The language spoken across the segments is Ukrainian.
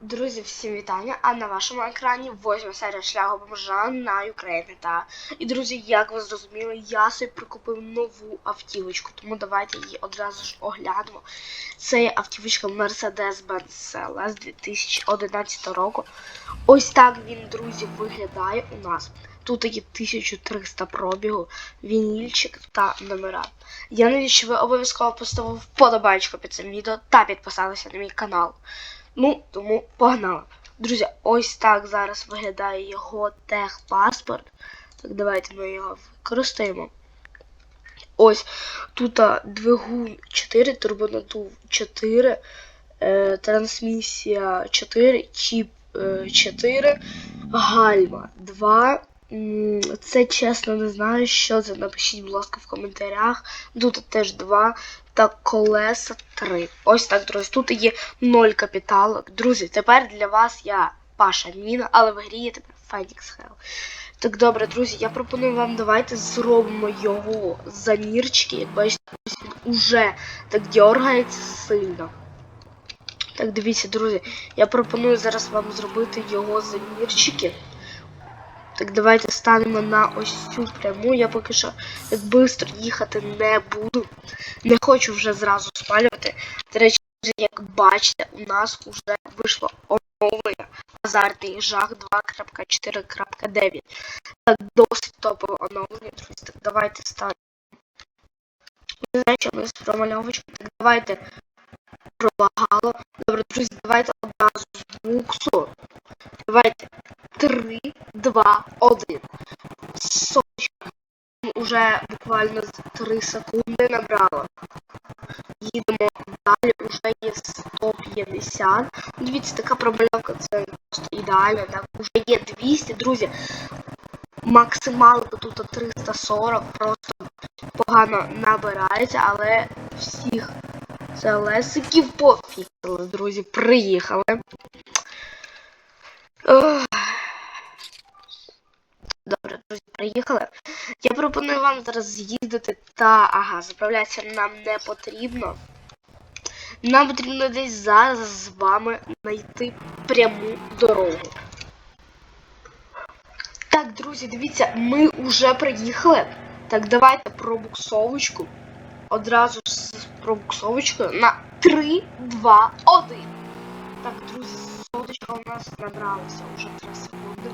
Друзі, всім вітання! А на вашому екрані восьма серія шляху бомжа на Україні. Та і друзі, як ви зрозуміли, я собі прикупив нову автівочку, тому давайте її одразу ж оглянемо. Це є автівочка Mercedes-Benz CLS 2011 року. Ось так він, друзі, виглядає у нас. Тут є 1300 пробігу, вінільчик та номера. Я надію, що ви обов'язково поставили вподобайку під цим відео та підписалися на мій канал. Ну, тому погнали. Друзі, ось так зараз виглядає його техпаспорт. Так, давайте ми його використаємо. Ось тут двигун 4, турбонадув 4, е, трансмісія 4, чіп е, 4, гальма 2. Це чесно не знаю, що це. Напишіть, будь ласка, в коментарях. Тут теж 2 та колеса 3. Ось так, друзі. Тут є 0 капіталок. Друзі, тепер для вас я Паша Міна, але в грі є тепер Phoenix Hell. Так добре, друзі, я пропоную вам, давайте зробимо його замірчики. Як бачите, він уже так дергається сильно. Так, дивіться, друзі, я пропоную зараз вам зробити його замірчики. Так, давайте станемо на ось цю пряму. Я поки що так швидко їхати не буду. Не хочу вже зразу спалювати. До речі, як бачите, у нас вже вийшло оновлення азартний жах 2.4.9. Так, досить топове оновлення, друзі. Так, давайте ставимо. Не знаю, що ми з промальовочкою. Так, давайте пролагало. Добре, друзі, давайте одразу з буксу. Давайте 3, 2, 1. Соточка. Уже буквально за 3 секунди набрала. Їдемо далі, вже є 150. Дивіться, така промальовка це просто ідеально. Так, уже є 200, друзі. Максималка тут 340, просто погано набирається, але всіх целесиків пофіксили, друзі, приїхали. Добре, друзі, приїхали. Я пропоную вам зараз з'їздити та. Ага, заправлятися нам не потрібно. Нам потрібно десь зараз з вами знайти пряму дорогу. Так, друзі, дивіться, ми вже приїхали. Так, давайте пробуксовочку. Одразу з пробуксовочкою на 3, 2, 1. Так, друзі, соточка у нас набралася вже 3 секунди.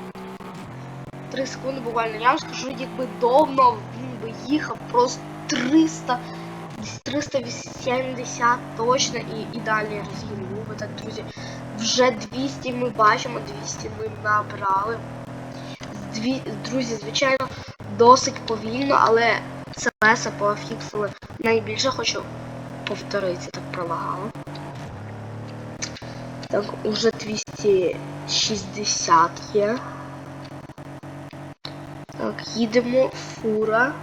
3 секунди буквально. Я вам скажу, якби давно він би їхав просто 300, десь 380 точно і ідеальний розгін був би. Так, друзі, вже 200 ми бачимо, 200 ми набрали. Дві, друзі, звичайно, досить повільно, але це леса пофіксили. Найбільше хочу повторити, так пролагало. Так, уже 260 є. Так, їдемо фура.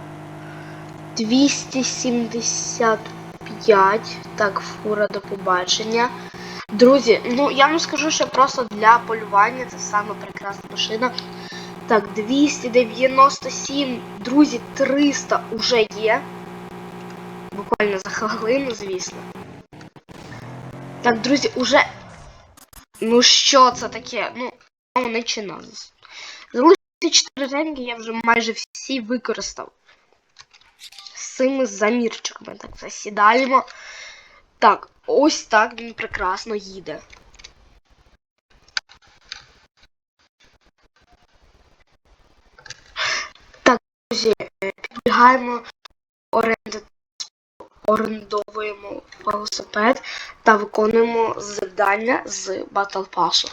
275. Так, фура до побачення. Друзі, ну я вам скажу, що просто для полювання це саме прекрасна машина. Так, 297, друзі, 300 уже є. Буквально за хвилину, звісно. Так, друзі, уже. Ну що це таке? Ну, вони чи нас. Залишилися 4 ренги, я вже майже всі використав. З цими замірчиками. Так, засідаємо. Так, ось так він прекрасно їде. Так, друзі, е, підбігаємо оренди, орендовуємо велосипед та виконуємо завдання з Battle Pass.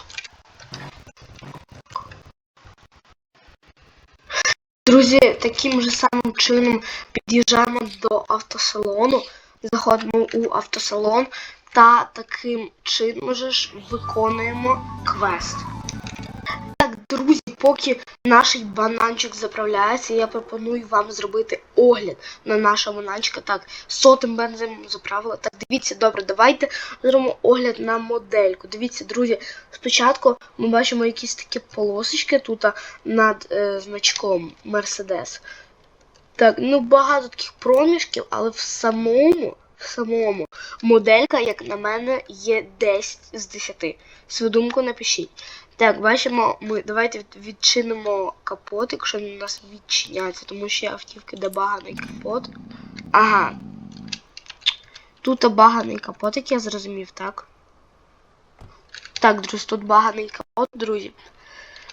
Друзі, таким же самим чином під'їжджаємо до автосалону, заходимо у автосалон та таким чином же ж виконуємо квест. Друзі, поки наш бананчик заправляється, я пропоную вам зробити огляд на нашого бананчика. Так, сотим бензином заправила. Так, дивіться, добре, давайте зробимо огляд на модельку. Дивіться, друзі, спочатку ми бачимо якісь такі полосочки тут над е, значком Mercedes. Так, ну багато таких проміжків, але в самому, самому. Моделька, як на мене, є 10 з 10. Свою думку напишіть. Так, бачимо, ми давайте відчинимо капот, якщо він у нас відчиняється, тому що автівки, де баганий капот. Ага. Тут баганий капот, як я зрозумів, так? Так, друзі, тут баганий капот, друзі.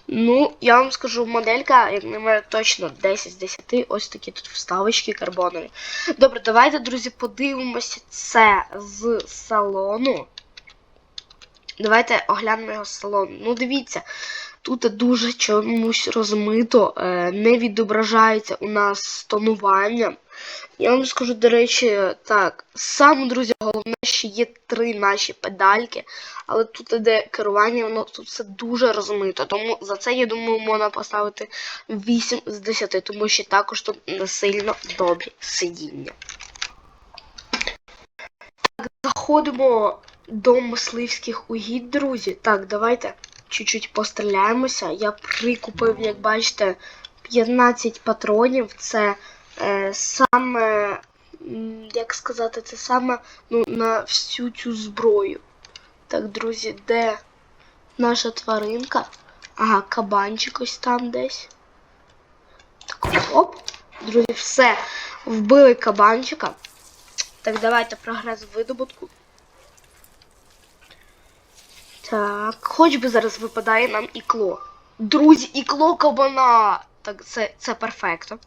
Ну, я вам скажу, моделька, як на мене, точно 10 з 10. Ось такі тут вставочки карбонові. Добре, давайте, друзі, подивимося це з салону. Давайте оглянемо його з салону. Ну, дивіться, тут дуже чомусь розмито, е, не відображається у нас тонування. Я вам скажу, до речі, так, саме, друзі, головне, що є три наші педальки, але тут іде керування, воно тут все дуже розмито. Тому за це, я думаю, можна поставити 8 з 10, тому що також тут не сильно добрі сидіння. Так, заходимо до мисливських угідь, друзі. Так, давайте чуть-чуть постріляємося. Я прикупив, як бачите, 15 патронів. Це е, саме, як сказати, це саме ну, на всю цю зброю. Так, друзі, де наша тваринка? Ага, кабанчик ось там десь. Так, оп. Друзі, все. Вбили кабанчика. Так, давайте прогрес видобутку. Так, хоч би зараз випадає нам ікло. Друзі, ікло кабана! Так, це, це перфекто.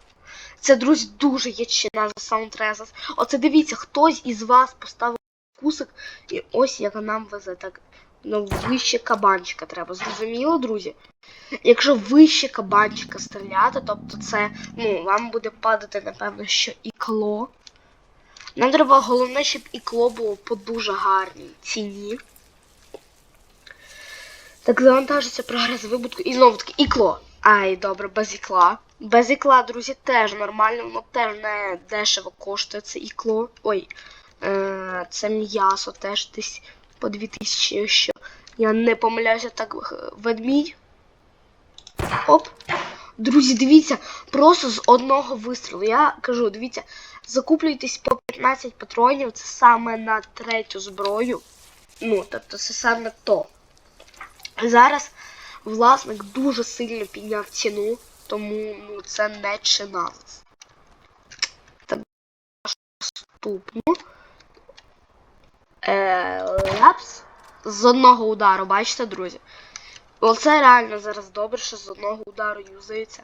Це, друзі, дуже є чина за саундтрезас. Оце дивіться, хтось із вас поставив кусик, і ось як нам везе. Так, ну, вище кабанчика треба. Зрозуміло, друзі? Якщо вище кабанчика стріляти, тобто це, ну, вам буде падати, напевно, що ікло. Нам треба головне, щоб ікло було по дуже гарній ціні. Так завантажиться прогрес вибутку. І знову таки ікло. Ай, добре, без ікла. Без ікла, друзі, теж нормально, воно теж не дешево коштує це ікло. Ой, е, це м'ясо теж десь по 2000, якщо я не помиляюся, так е, ведмідь. Оп. Друзі, дивіться, просто з одного вистрілу. Я кажу, дивіться, закуплюйтесь по 15 патронів, це саме на третю зброю. Ну, тобто це саме то. Зараз власник дуже сильно підняв ціну, тому ну, це не чина. Так, наступну. Е, лапс. З одного удару, бачите, друзі? Оце реально зараз добре, що з одного удару юзається.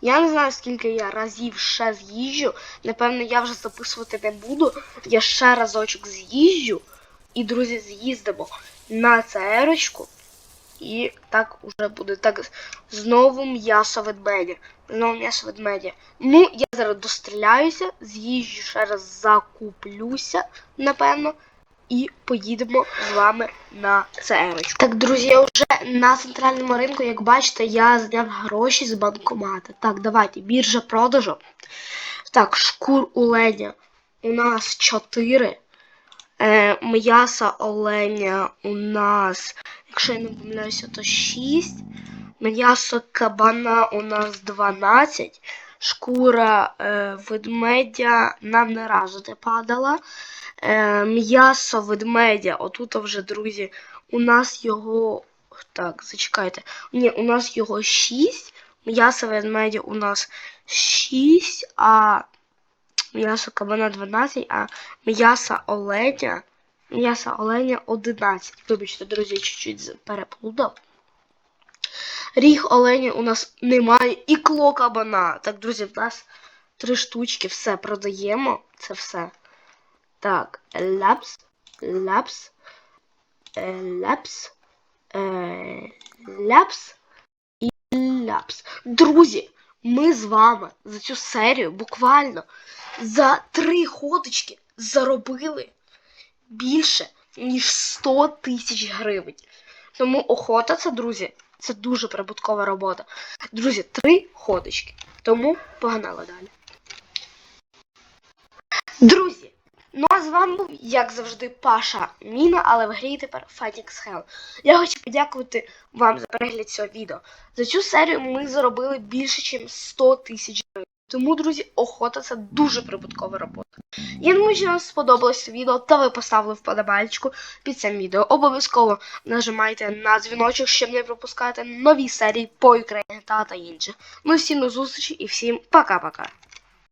Я не знаю, скільки я разів ще з'їжджу. Напевно, я вже записувати не буду. Я ще разочок з'їжджу. І, друзі, з'їздимо на церочку. І так уже буде. Так, знову м'ясо ведмедя. Знову м'ясо ведмедя. Ну, я зараз достріляюся, з'їжджу ще раз закуплюся, напевно. І поїдемо з вами на церочку. Так, друзі, я вже на центральному ринку, як бачите, я зняв гроші з банкомата. Так, давайте, біржа продажу. Так, шкур у оленя у нас 4. Е, м'яса оленя у нас, якщо я не помиляюся, то 6. М'ясо кабана у нас 12. Шкура е, ведмедя нам не разу не падала. Е, м'ясо ведмедя, отут вже, друзі, у нас його. Так, зачекайте. Ні, у нас його 6. М'ясо ведмедя у нас 6, а м'ясо кабана 12, а м'ясо оленя. М'ясо оленя 11. Вибачте, друзі, чуть-чуть переплутав. Ріг оленя у нас немає. І кло кабана. Так, друзі, в нас три штучки. Все продаємо. Це все. Так, ляпс, ляпс, е, ляпс, е, і ляпс. Друзі, ми з вами за цю серію буквально за три ходочки заробили більше, ніж 100 тисяч гривень. Тому охота це, друзі, це дуже прибуткова робота. Друзі, три ходочки. Тому погнали далі. Друзі, ну а з вами був, як завжди, Паша Міна, але в грі тепер Fighting Hell. Я хочу подякувати вам за перегляд цього відео. За цю серію ми заробили більше, ніж 100 тисяч гривень. Тому, друзі, охота це дуже прибуткова робота. Я думаю, що вам сподобалось відео, та ви поставили вподобайку під цим відео. Обов'язково нажимайте на дзвіночок, щоб не пропускати нові серії по Україні та та інше. Ну всім до зустрічі і всім пока-пока.